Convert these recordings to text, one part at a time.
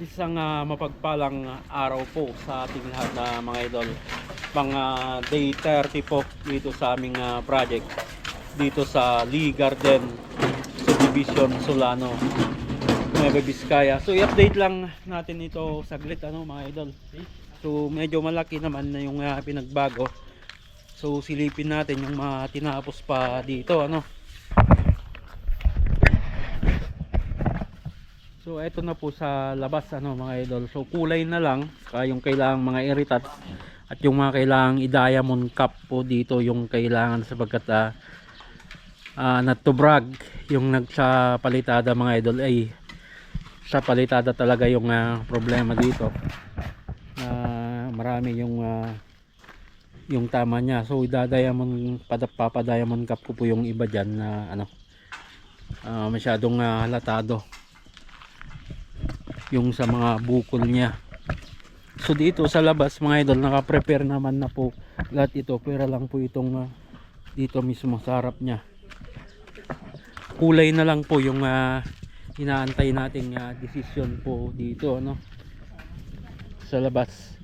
Isang ah, mapagpalang araw po sa ating lahat na mga idol. Pang ah, day 30 po dito sa aming ah, project dito sa Lee Garden Subdivision Solano Nueva Vizcaya. So i-update lang natin ito saglit ano mga idol. So medyo malaki naman na yung ah, pinagbago. So silipin natin yung mga tinapos pa dito ano. So eto na po sa labas ano mga idol. So kulay na lang saka yung kailangang mga iritat at yung mga kailangang i-diamond cap po dito yung kailangan sapagkat ah uh, not yung nagsa palitada mga idol ay sa palitada talaga yung ah, problema dito. Ah, marami yung ah, yung tama niya. So idadiamond padapapa-diamond cap ko po yung iba diyan na ano ah, masyadong ah, halatado yung sa mga bukol niya. So dito sa labas mga idol naka-prepare naman na po lahat ito. Pero lang po itong ah, dito mismo sa harap niya. Kulay na lang po yung ah, inaantay nating ah, decision po dito ano sa labas.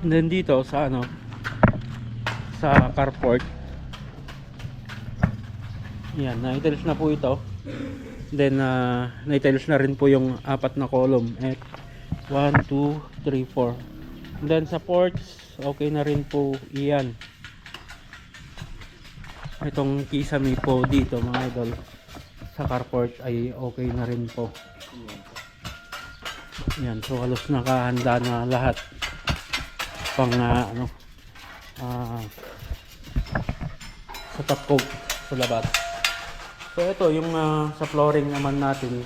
And then dito sa ano sa carport yan na-tiles na po ito Then uh, na-tiles na rin po yung apat na column. At 1, 2, 3, 4. Then sa ports, okay na rin po iyan. Itong kisame po dito mga idol. Sa carport ay okay na rin po. Yan, so halos nakahanda na lahat. Pang uh, ano, ah, sa top coat sa labas. So ito yung ah, sa flooring naman natin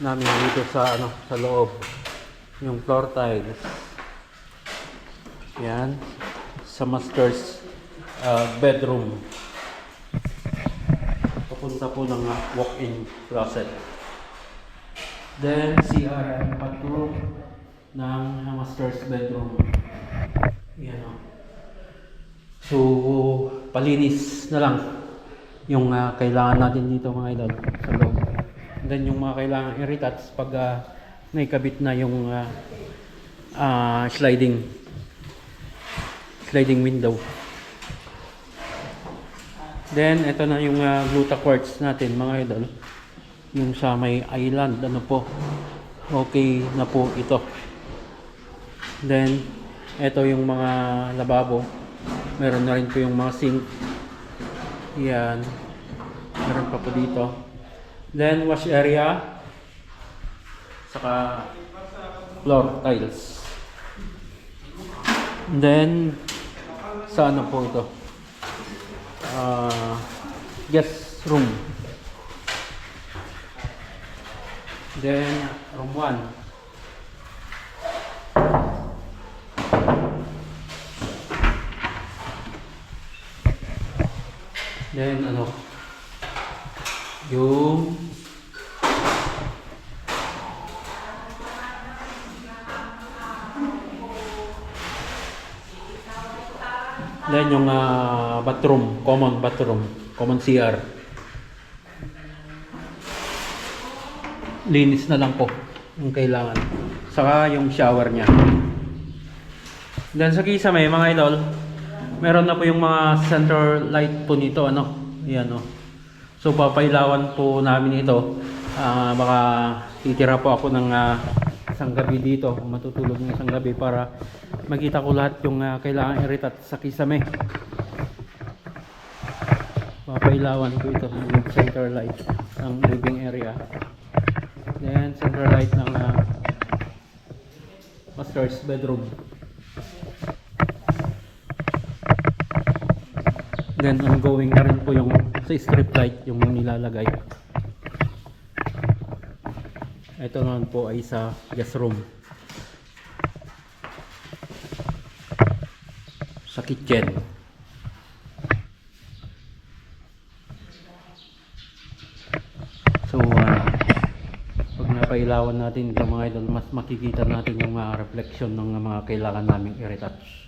namin dito sa ano sa loob yung floor tiles. Yan sa master's ah, bedroom. Papunta po ng ah, walk-in closet. Then CR bathroom ng ah, master's bedroom. Yan o. So palinis na lang yung ah, kailangan natin dito mga idol sa loob. And then yung mga kailangan i-retouch pag uh, naikabit na yung ah, ah, sliding sliding window. Then ito na yung uh, gluta quartz natin mga idol. Yung sa may island ano po. Okay na po ito. Then ito yung mga lababo. Meron na rin po yung mga sink yan. Meron pa po dito. Then wash area. Saka floor tiles. Then sa ano po ito? Ah, guest room. Then room 1. Then ano? Yung Then yung ah, bathroom, common bathroom, common CR. Linis na lang po yung kailangan. Saka yung shower niya. Then sa kisame mga idol, meron na po yung mga center light po nito ano. Yan oh. So papailawan po namin ito. Ah, baka titira po ako ng ah, isang gabi dito, matutulog ng isang gabi para makita ko lahat yung ah, kailangan i-retat sa kisame. Papailawan ko ito yung center light ng living area. Then center light ng ah, master's bedroom. Then ongoing na rin po yung sa strip light yung nilalagay. Ito naman po ay sa guest room. Sa kitchen. So, ah, pag napailawan natin ito mga idol, mas makikita natin yung mga reflection ng mga kailangan naming i-retouch.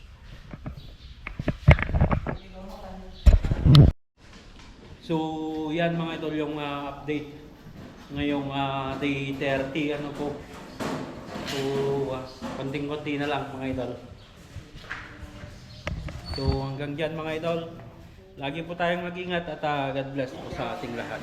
So, yan mga idol yung ah, update ngayong ah, day 30 ano po. So, uh, konting-konti na lang mga idol. So hanggang dyan mga idol. Lagi po tayong mag-ingat at ah, God bless po sa ating lahat.